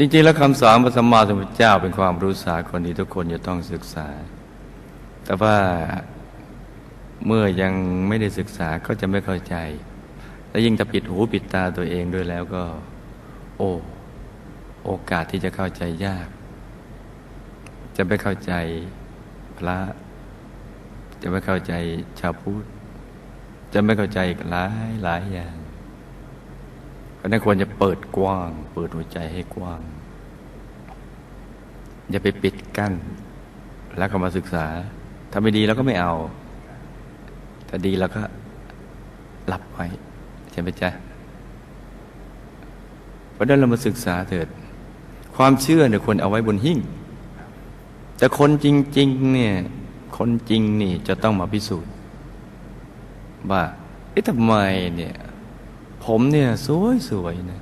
จริงๆ แล้วคำสอนพระสัมมาสัมพุทธเจ้าเป็นความรู้สากลที่ทุกคนจะต้องศึกษา แต่ว่าเมื่อยังไม่ได้ศึกษาก็จะไม่เข้าใจ และยิ่งถ้าปิดหูปิดตาตัวเองด้วยแล้วก็ โอ้โอกาสที่จะเข้าใจยาก จะไม่เข้าใจพระ จะไม่เข้าใจชาวพุทธจะไม่เข้าใจอีกหลายหลายอย่าง นั้นควรจะเปิดกว้าง เปิดหัวใจให้กว้าง อย่าไปปิดกั้น แล้วก็มาศึกษา ถ้าไม่ดีเราก็ไม่เอา ถ้าดีเราก็หลับไว้ใช่ไหมจ๊ะเพราะนั้นเรามาศึกษาเถิด ความเชื่อเนี่ยควรเอาไว้บนหิ้งแต่คนจริง ๆ เนี่ย คนจริงนี่จะต้องมาพิสูจน์ว่าเอ๊ะทำไมเนี่ย ผมเนี่ยสวยสวยนะ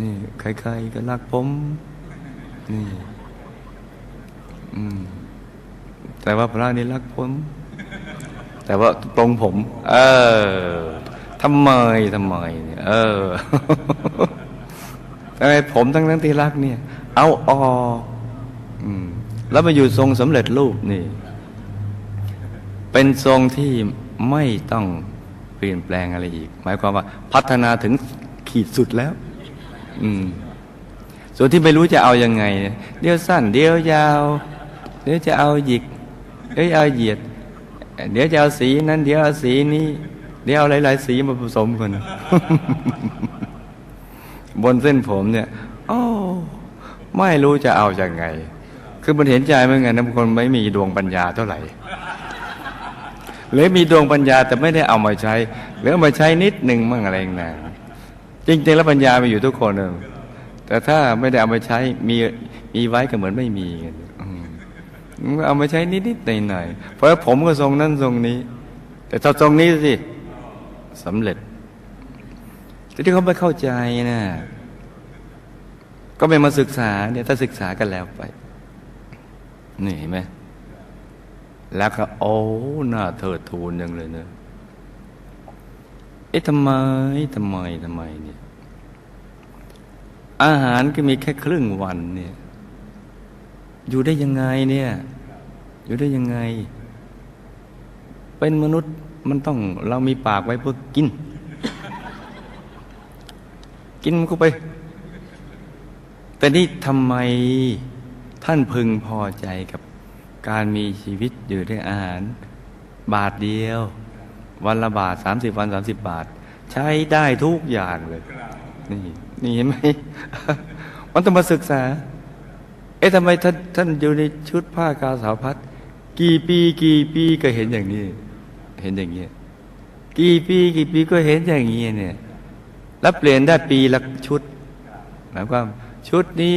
นี่ใครๆก็รักผมนี่อืมแต่ว่าพระนี่รักผม แต่ว่าตรงผม เออทำไมทำไมเนี่ยเออทำไมผมทั้งทั้งที่รักเนี่ย เอาออกอืมแล้วมาอยู่ทรงสำเร็จรูปนี่ เป็นทรงที่ไม่ต้อง เปลี่ยนแปลงอะไรอีก หมายความว่าพัฒนาถึงขีดสุดแล้ว อืม ส่วนที่ไม่รู้จะเอายังไง เดี๋ยวสั้น เดี๋ยวยาว เดี๋ยวจะเอาหยิกเดี๋ยวเอาเหยียด เดี๋ยวจะเอาสีนั้น เดี๋ยวเอาสีนี้ เดี๋ยวเอาหลายๆสีมาผสมกันบนเส้นผมเนี่ยโอ้ไม่รู้จะเอาอยัางไง คือมันเห็นใจเหมือนกันนะบางคนไม่มีดวงปัญญาเท่าไหร่ หรือมีดวงปัญญาแต่ไม่ได้เอามาใช้ หรือเอามาใช้นิดหนึ่งมั่งอะไรอย่างนั้นจริงๆแล้วปัญญามีอยู่ทุกคนเองแต่ถ้าไม่ได้เอามาใช้มีมีไว้ก็เหมือนไม่มีกันอืมเอามาใช้นิดๆหน่อยๆเพราะผมก็ทรงนั้นทรงนี้ แต่ถ้าทรงนี้สิสำเร็จแต่ที่เขาไม่เข้าใจนะก็ไม่มาศึกษาเนี่ยถ้าศึกษากันแล้วไปนี่เห็นไหม แล้วก็โอ้หน้าเถิดทูนยังเลยเนะเอ๊ะทำไมทำไมทำไมเนี่ยอาหารก็มีแค่ครึ่งวันเนี่ย อยู่ได้ยังไงเนี่ย อยู่ได้ยังไง เป็นมนุษย์มันต้องเรามีปากไว้เพื่อกิน กินมันก็ไป แต่นี่ทำไมท่านพึงพอใจกับ การมีชีวิตอยู่ด้วยอาหาร บาทเดียว วันละบาทสามสิบวันสามสิบบาท ใช้ได้ทุกอย่างเลย นี่นี่เห็นไหมมันต้องมาศึกษา เอ๊ะทำไมท่านท่านอยู่ในชุดผ้ากาสาวพัดกี่ปีกี่ปีก็เห็นอย่างนี้ เห็นอย่างนี้กี่ปีกี่ปีก็เห็นอย่างนี้เนี่ย แล้วเปลี่ยนได้ปีละชุดหมายความชุดนี้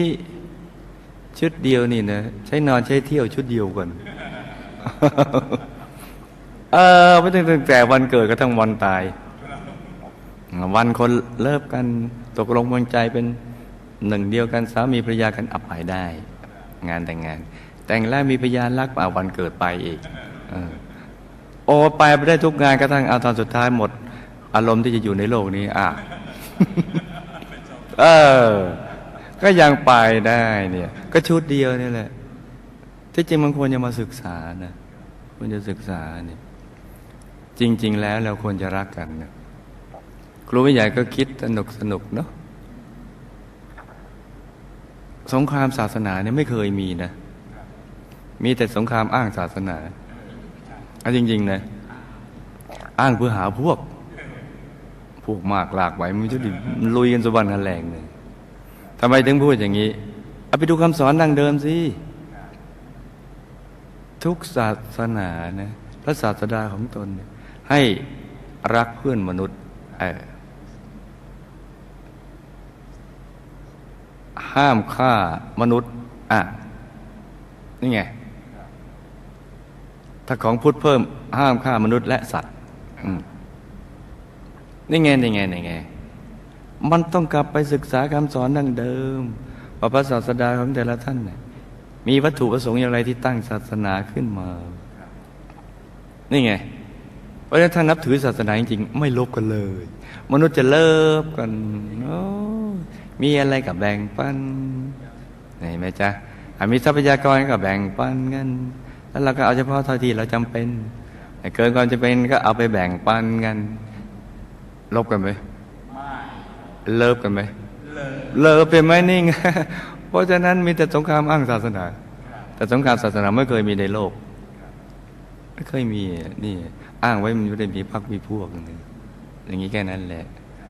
ชุดเดียวนี่นะใช้นอนใช้เที่ยวชุดเดียวกันเออไม่ต้องตั้งแต่วันเกิดก็ทั้งวันตาย วันคนเลิกกันตกลงวางใจเป็นหนึ่งเดียวกันสามีภรรยากันอับหายได้ งานแต่งงาน แต่งแล้วมีพยานรักป่าวันเกิดไปอีกออโอ้ไปไปได้ทุกงานกระทั่งเอาตอนสุดท้ายหมด อารมณ์ที่จะอยู่ในโลกนี้ อะ เออ ก็ยังไปได้เนี่ย ก็ชุดเดียวนี่แหละ ที่จริงมันควรจะมาศึกษานะควรจะศึกษาเนี่ยจริง ๆ แล้วเราควรจะรักกันนะครูวิใหญ่ก็คิดสนุกสนุกเนาะสงครามศาสนาเนี่ยไม่เคยมีนะ มีแต่สงครามอ้างศาสนาเอาจริง ๆ นะ อ้างเพื่อหาพวก พวกมากหลากหลายมันจะดิลุยกันสวรรค์กันแรงเลย ทำไมถึงพูดอย่างนี้เอาไปดูคำสอนดังเดิมสิ ทุกศาสนานะพระศาสดาของตน ให้รักเพื่อนมนุษย์ห้ามฆ่ามนุษย์ อะ นี่ไง ถ้าของพุทธเพิ่ม ห้ามฆ่ามนุษย์และสัตว์นี่ไงนี่ไงนี่ไง มันต้องกลับไปศึกษาคำสอนดังเดิมว่าพระศาสดาของแต่ละท่านเนี่ยมีวัตถุประสงค์อย่างไรที่ตั้งศาสนาขึ้นมา นี่ไง เพราะฉะนั้นถ้านับถือศาสนาจริงๆไม่ลบกันเลย มนุษย์จะเลิฟกันมีอะไรกับแบ่งปันเห็นไหมจ๊ะอะมีทรัพยากรก็แบ่งปันกัน แล้วเราก็เอาเฉพาะเท่าที่เราจำเป็น เกินความจำเป็นก็เอาไปแบ่งปันกัน ลบกันไหม เลิฟกันไหมเลิฟเป็นไหมนิ่ง เพราะฉะนั้นมีแต่สงครามอ้างศาสนา แต่สงครามศาสนาไม่เคยมีในโลก ไม่เคยมีนี่ อ้างไว้มันไม่ได้มีพักมีพวกอย่างนี้แค่นั้นแหละ